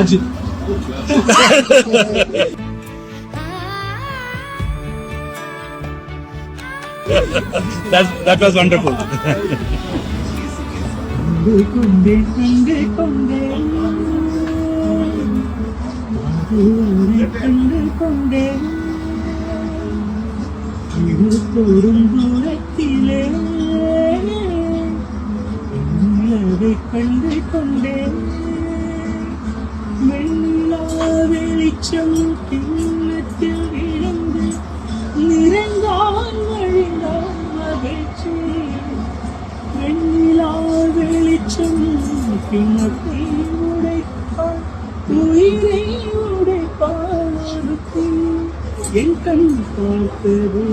Ajith That, that was wonderful. கொண்டே கொண்டே உன்னை கண்டு கொண்டே. இருப்போடும் வெளிச்சம் கிண்ணத்தில் இழந்து நிறைந்தான் வழிந்தான் மகிழ்ச்சி வெண்ணிலா வெளிச்சம் கிண்ணத்தை உடைப்பான் உயிரை உடைப்பான் ஒருத்தி. என் கண் பார்த்தது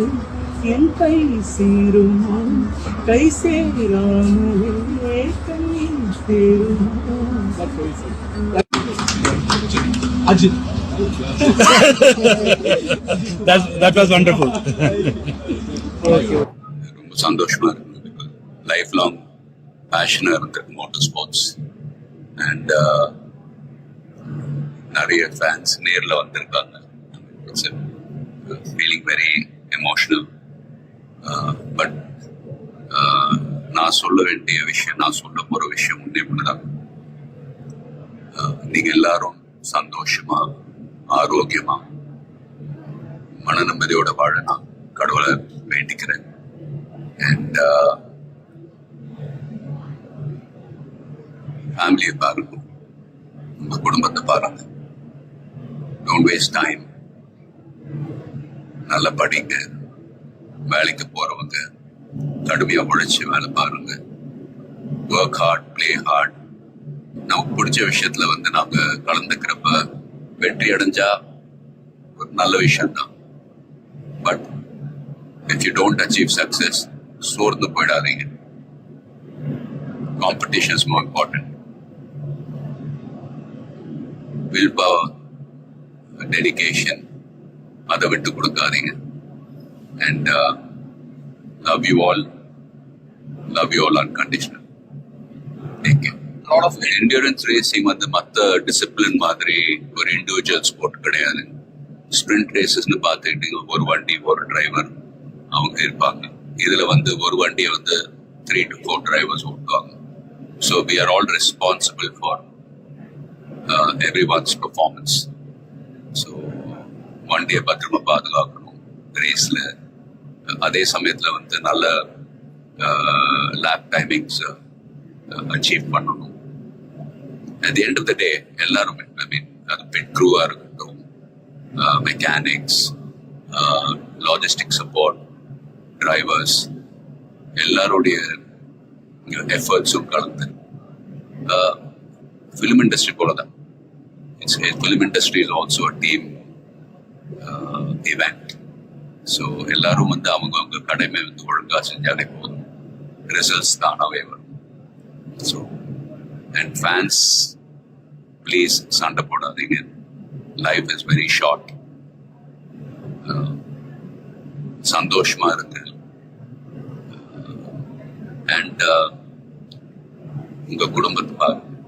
என் கை சேருமா கை சேராமலே. Ajith. That, that was wonderful. ரொம்ப சந்தோஷமா இருக்கு லைஃப் லாங் பேஷனாக இருந்திருக்கு மோட்டர் ஸ்போர்ட்ஸ் அண்ட் நிறைய ஃபேன்ஸ் நேரில் வந்திருக்காங்க. It's feeling very emotional but நான் சொல்ல வேண்டிய விஷயம் நான் சொல்ல போற விஷயம் ஒன்றே ஒன்றுதான் நீங்க எல்லாரும் சந்தோஷமா ஆரோக்கியமா மன நிம்மதியோட வாழ நான் கடவுளை வேண்டிக்கிறேன். அண்ட் ஃபேமிலியை பாருங்க. உங்க குடும்பத்தை பாருங்க. டோன்ட் வேஸ்ட் டைம் நல்லா படிங்க. வேலைக்கு போறவங்க கடுமையா உழைச்சு வேலை பாருங்க. ஒர்க் ஹார்ட் ப்ளே ஹார்ட் நமக்கு பிடிச்ச விஷயத்துல வந்து நாங்க கலந்துக்கிறப்ப வெற்றி அடைஞ்சா ஒரு நல்ல விஷயம் தான் but if you don't achieve success சோர்ந்து போயிடாதீங்க. Competition is more important will power dedication அதை விட்டு கொடுக்காதீங்க. And love you all love you all unconditional take care lot of endurance racing வந்து மற்ற டிசிப்ளின் மாதிரி ஒரு இண்டிவிஜுவல் ஸ்போர்ட் கிடையாது. ஸ்ப்ரிண்ட் ரேசஸ்னு பார்த்துக்கிட்டீங்க ஒரு வண்டி ஒரு டிரைவர் அவங்க இருப்பாங்க. இதுல வந்து ஒரு வண்டியை வந்து த்ரீ டு ஃபோர் டிரைவர்ஸ் ஓட்டுவாங்க. So we are all responsible for everyone's performance so வண்டியை பத்திரமா பாதுகாக்கணும். ரேஸ்ல அதே சமயத்துல வந்து நல்ல லேப் டைமிங்ஸ் அச்சீவ் பண்ணணும். At the end of the day எல்லாருமே ஐ மீன் அது பெட் இருக்கட்டும் மெக்கானிக்ஸ் லாஜிஸ்டிக் சப்போர்ட் டிரைவர்ஸ் எல்லாருடைய எஃபர்ட்ஸும் கலந்து. ஃபிலிம் இண்டஸ்ட்ரி போல தான் it's film industry is also team event so எல்லாரும் வந்து அவங்கவுங்க கடமை வந்து ஒழுங்காக செஞ்சாலே போதும் ரிசல்ட்ஸ் தானாகவே வரும் ஸோ அண்ட் ஃபேன்ஸ் ப்ளீஸ் சண்டை போடாதீங்க. லைஃப் இஸ் வெரி ஷார்ட் சந்தோஷமா இருக்கு அண்ட் uh, uh, உங்க குடும்பத்தை பாருங்க.